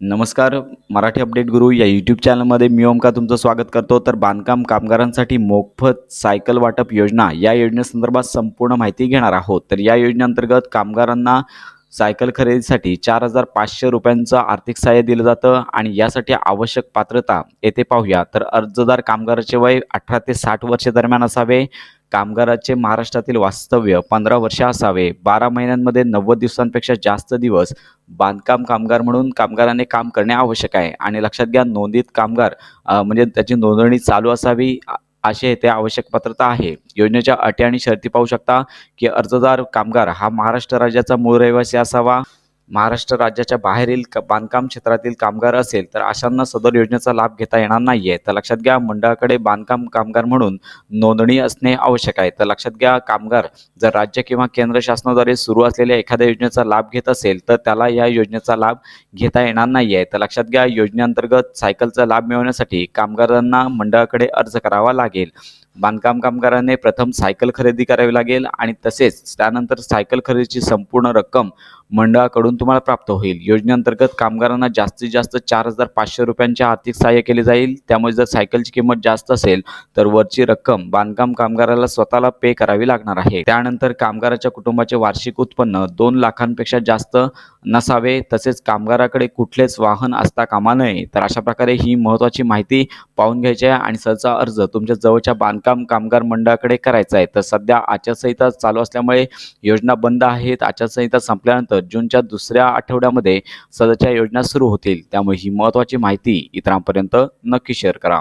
नमस्कार मराठी अपडेट गुरु या यूट्यूब चॅनलमध्ये मी ओमका तुमचं स्वागत करतो. तर बांधकाम कामगारांसाठी मोफत सायकल वाटप योजना या योजनेसंदर्भात संपूर्ण माहिती घेणार आहोत. तर या योजनेअंतर्गत कामगारांना सायकल खरेदीसाठी चार हजार पाचशे रुपयांचं आर्थिक सहाय्य दिलं जातं आणि यासाठी आवश्यक पात्रता. येथे पाहूया. तर अर्जदार कामगाराचे वय अठरा ते साठ वर्षे दरम्यान असावे. कामगाराचे महाराष्ट्रातील वास्तव्य पंधरा वर्षे असावे. बारा महिन्यांमध्ये नव्वद दिवसांपेक्षा जास्त दिवस बांधकाम कामगार म्हणून कामगाराने काम करणे आवश्यक आहे. आणि लक्षात घ्या नोंदीत कामगार म्हणजे त्याची नोंदणी चालू असावी. असे ते येथे आवश्यक पात्रता आहे. योजनेच्या अटी आणि शर्ती पाहू शकता की अर्जदार कामगार हा महाराष्ट्र राज्याचा मूळ रहिवासी असावा. महाराष्ट्र राज्याच्या बाहेरील बांधकाम क्षेत्रातील कामगार असेल तर अशांना सदर योजनेचा लाभ घेता येणार नाहीये. तर लक्षात घ्या मंडळाकडे बांधकाम कामगार म्हणून नोंदणी असणे आवश्यक आहे. तर लक्षात घ्या कामगार जर राज्य किंवा केंद्र शासनाद्वारे सुरू असलेल्या एखाद्या योजनेचा लाभ घेत असेल तर त्याला या योजनेचा लाभ घेता येणार नाही आहे तर लक्षात घ्या योजनेअंतर्गत सायकलचा लाभ मिळवण्यासाठी कामगारांना मंडळाकडे अर्ज करावा लागेल. बांधकाम कामगारांनी प्रथम सायकल खरेदी करावी लागेल आणि तसेच त्यानंतर सायकल खरेदीची संपूर्ण रक्कम मंडळाकडून तुम्हाला प्राप्त होईल. योजनेअंतर्गत कामगारांना जास्तीत जास्त चार हजार पाचशे रुपयांचे आर्थिक सहाय्य केले जाईल. त्यामुळे जर सायकलची किंमत जास्त असेल तर वरची रक्कम बांधकाम कामगाराला स्वतःला पे करावी लागणार आहे. त्यानंतर कामगाराच्या कुटुंबाचे वार्षिक उत्पन्न दोन लाखांपेक्षा जास्त नसावे. तसेच कामगाराकडे कुठलेच वाहन असता कामा नये. तर अशा प्रकारे ही महत्त्वाची माहिती पाहून घ्यायची आहे आणि सहचा अर्ज तुमच्या जवळच्या बांधकाम कामगार मंडळाकडे करायचा आहे. तर सध्या आचारसंहिता चालू असल्यामुळे योजना बंद आहेत. आचारसंहिता संपल्यानंतर जूनच्या दुसऱ्या आठवड्यामध्ये सदरच्या योजना सुरू होतील. त्यामुळे ही महत्त्वाची माहिती इतरांपर्यंत नक्की शेअर करा.